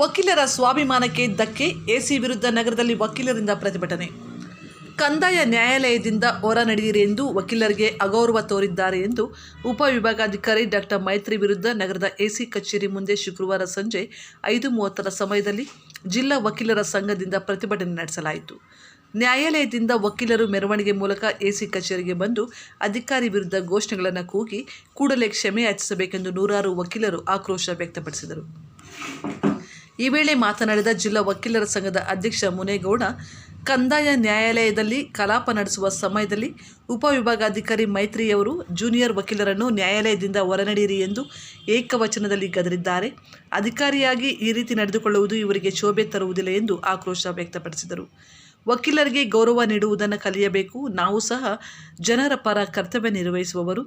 ವಕೀಲರ ಸ್ವಾಭಿಮಾನಕ್ಕೆ ಧಕ್ಕೆ ಎಸಿ ವಿರುದ್ಧ ನಗರದಲ್ಲಿ ವಕೀಲರಿಂದ ಪ್ರತಿಭಟನೆ. ಕಂದಾಯ ನ್ಯಾಯಾಲಯದಿಂದ ಹೊರ ನಡೆಯಿರಿ ಎಂದು ವಕೀಲರಿಗೆ ಅಗೌರವ ತೋರಿದ್ದಾರೆ ಎಂದು ಉಪವಿಭಾಗಾಧಿಕಾರಿ ಡಾಕ್ಟರ್ ಮೈತ್ರಿ ವಿರುದ್ಧ ನಗರದ ಎಸಿ ಕಚೇರಿ ಮುಂದೆ ಶುಕ್ರವಾರ ಸಂಜೆ ಐದು ಮೂವತ್ತರ ಸಮಯದಲ್ಲಿ ಜಿಲ್ಲಾ ವಕೀಲರ ಸಂಘದಿಂದ ಪ್ರತಿಭಟನೆ ನಡೆಸಲಾಯಿತು. ನ್ಯಾಯಾಲಯದಿಂದ ವಕೀಲರು ಮೆರವಣಿಗೆ ಮೂಲಕ ಎಸಿ ಕಚೇರಿಗೆ ಬಂದು ಅಧಿಕಾರಿ ವಿರುದ್ಧ ಘೋಷಣೆಗಳನ್ನು ಕೂಗಿ ಕೂಡಲೇ ಕ್ಷಮೆ ಯಾಚಿಸಬೇಕೆಂದು ನೂರಾರು ವಕೀಲರು ಆಕ್ರೋಶ ವ್ಯಕ್ತಪಡಿಸಿದರು. ಈ ವೇಳೆ ಮಾತನಾಡಿದ ಜಿಲ್ಲಾ ವಕೀಲರ ಸಂಘದ ಅಧ್ಯಕ್ಷ ಮುನೇಗೌಡ, ಕಂದಾಯ ನ್ಯಾಯಾಲಯದಲ್ಲಿ ಕಲಾಪ ನಡೆಸುವ ಸಮಯದಲ್ಲಿ ಉಪವಿಭಾಗಾಧಿಕಾರಿ ಮೈತ್ರಿಯವರು ಜೂನಿಯರ್ ವಕೀಲರನ್ನು ನ್ಯಾಯಾಲಯದಿಂದ ಹೊರನಡೆಯಿರಿ ಎಂದು ಏಕವಚನದಲ್ಲಿ ಗದರಿದ್ದಾರೆ. ಅಧಿಕಾರಿಯಾಗಿ ಈ ರೀತಿ ನಡೆದುಕೊಳ್ಳುವುದು ಇವರಿಗೆ ಶೋಭೆ ತರುವುದಿಲ್ಲ ಎಂದು ಆಕ್ರೋಶ ವ್ಯಕ್ತಪಡಿಸಿದರು. ವಕೀಲರಿಗೆ ಗೌರವ ನೀಡುವುದನ್ನು ಕಲಿಯಬೇಕು. ನಾವು ಸಹ ಜನರ ಪರ ಕರ್ತವ್ಯ ನಿರ್ವಹಿಸುವವರು.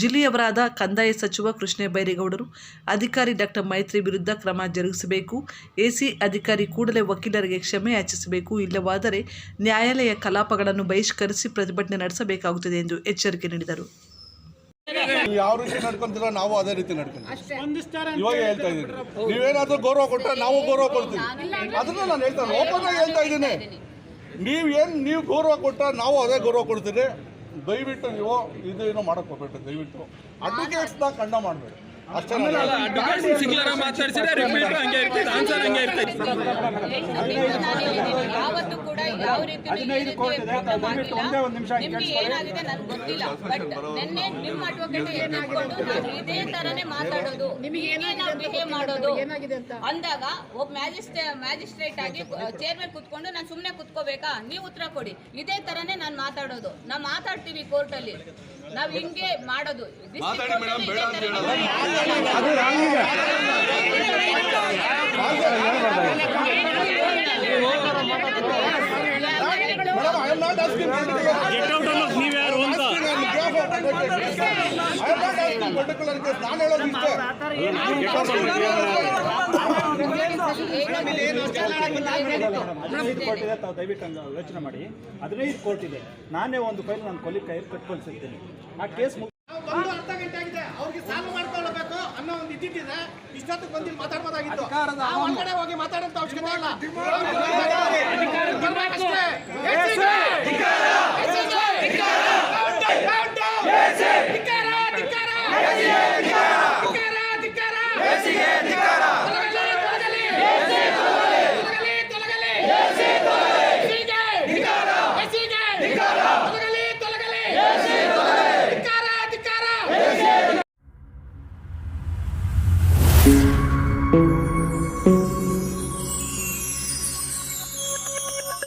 ಜಿಲ್ಲೆಯವರಾದ ಕಂದಾಯ ಸಚಿವ ಕೃಷ್ಣ ಬೈರೇಗೌಡರು ಅಧಿಕಾರಿ ಡಾಕ್ಟರ್ ಮೈತ್ರಿ ವಿರುದ್ಧ ಕ್ರಮ ಜರುಗಿಸಬೇಕು. ಎಸಿ ಅಧಿಕಾರಿ ಕೂಡಲೇ ವಕೀಲರಿಗೆ ಕ್ಷಮೆ ಯಾಚಿಸಬೇಕು. ಇಲ್ಲವಾದರೆ ನ್ಯಾಯಾಲಯ ಕಲಾಪಗಳನ್ನು ಬಹಿಷ್ಕರಿಸಿ ಪ್ರತಿಭಟನೆ ನಡೆಸಬೇಕಾಗುತ್ತದೆ ಎಂದು ಎಚ್ಚರಿಕೆ ನೀಡಿದರು. ನೀವು ಯಾವ ರೀತಿ ನಡ್ಕೊಂತಿಲ್ಲ ನಾವು ಅದೇ ರೀತಿ ನಡ್ಕೊಂತೀವಿ ಇವಾಗ ಹೇಳ್ತಾ ಇದ್ದೀನಿ. ನೀವೇನಾದ್ರೂ ಗೌರವ ಕೊಟ್ಟರೆ ನಾವು ಗೌರವ ಕೊಡ್ತೀವಿ. ಅದನ್ನ ನಾನು ಹೇಳ್ತಾ ಓಪನ್ ಆಗಿ ಹೇಳ್ತಾ ಇದ್ದೀನಿ. ನೀವು ಏನು ನೀವು ಗೌರವ ಕೊಟ್ಟರೆ ನಾವು ಅದೇ ಗೌರವ ಕೊಡ್ತೀರಿ ದಯವಿಟ್ಟು ನೀವು ಇದು ಏನೋ ಹೋಗ್ಬೇಕು ಹೋಗ್ಬೇಡ್ರಿ, ದಯವಿಟ್ಟು. ಅಡ್ವೊಕೇಟ್ಸ್ನ ಕಂಡ ಮಾಡಬೇಡಿ. ಅಷ್ಟೇ ನಾನು ಹೇಳೋದು. ಅಡ್ವೊಕೇಟ್ ಸಿಂಗ್ಲರ ಮಾತಾಡ್ಸಿದ್ರೆ ರಿಪೀಟ್ ಹಂಗೆ ಇರ್ತೈತೆ ಆನ್ಸರ್ ಹಂಗೆ ಇರ್ತೈತೆ ಯಾವತ್ತೂ ಕೂಡ ಯಾವ ರೀತಿ. ನಿಮ್ಗೆ ಏನಾಗಿದೆ ನನ್ಗೆ ಗೊತ್ತಿಲ್ಲ ಬಟ್ ನಿನ್ನೆ ನಿಮ್ಮ ಅಡ್ವೊಕೇಟ್ ಎತ್ತಿಕೊಂಡು ನಾನು ಇದೇ ತರನೇ ಮಾತಾಡೋದು ನಿಮಗೆ ನಾವು ಬಿಹೇವ್ ಮಾಡೋದು. ಅಂದಾಗ ಒಬ್ಬ ಮ್ಯಾಜಿಸ್ಟ್ರೇ ಮ್ಯಾಜಿಸ್ಟ್ರೇಟ್ ಆಗಿ ಚೇರ್ ಮೇಲೆ ಕುತ್ಕೊಂಡು ನಾನು ಸುಮ್ಮನೆ ಕುತ್ಕೋಬೇಕಾ? ನೀವು ಉತ್ತರ ಕೊಡಿ. ಇದೇ ತರನೇ ನಾನು ಮಾತಾಡೋದು. ನಾವು ಮಾತಾಡ್ತೀವಿ ಕೋರ್ಟಲ್ಲಿ ನಾವು ಹಿಂಗೆ ಮಾಡೋದು. District court ಗೆಟ್ ತಾವು ದಯವಿಟ್ಟು ಯೋಚನೆ ಮಾಡಿ. ಹದಿನೈದು ಕೋರ್ಟ್ ಇದೆ. ನಾನೇ ಒಂದು ಫೈಲ್ ನಾನು ಕೊಲಿ ಕೈ ಕಟ್ಕೊಳ್ಸಿರ್ತೀನಿ. ಆ ಕೇಸ್ ಒಂದು ಅರ್ಧ ಗಂಟೆ ಆಗಿದೆ. ಅವ್ರಿಗೆ ಸಾಲ ಮಾಡ್ಕೊಳ್ಳಬೇಕು ಅನ್ನೋ ಒಂದು ಇದ್ದಿದ್ದಿದೆ. ಇಷ್ಟೊತ್ತಿಗೆ ಬಂದಿಲ್ಲಿ ಮಾತಾಡ್ಬೋದಾಗಿತ್ತು. ಹೊರಗಡೆ ಹೋಗಿ ಮಾತಾಡೋಂತ ಅವಶ್ಯಕತೆ ಇಲ್ಲ. ಧಿಕ್ಕಾರ ಧಿಕ್ಕಾರ, ಧಿಕ್ಕಾರ. ಧಿಕ್ಕಾರ, ಧಿಕ್ಕಾರ.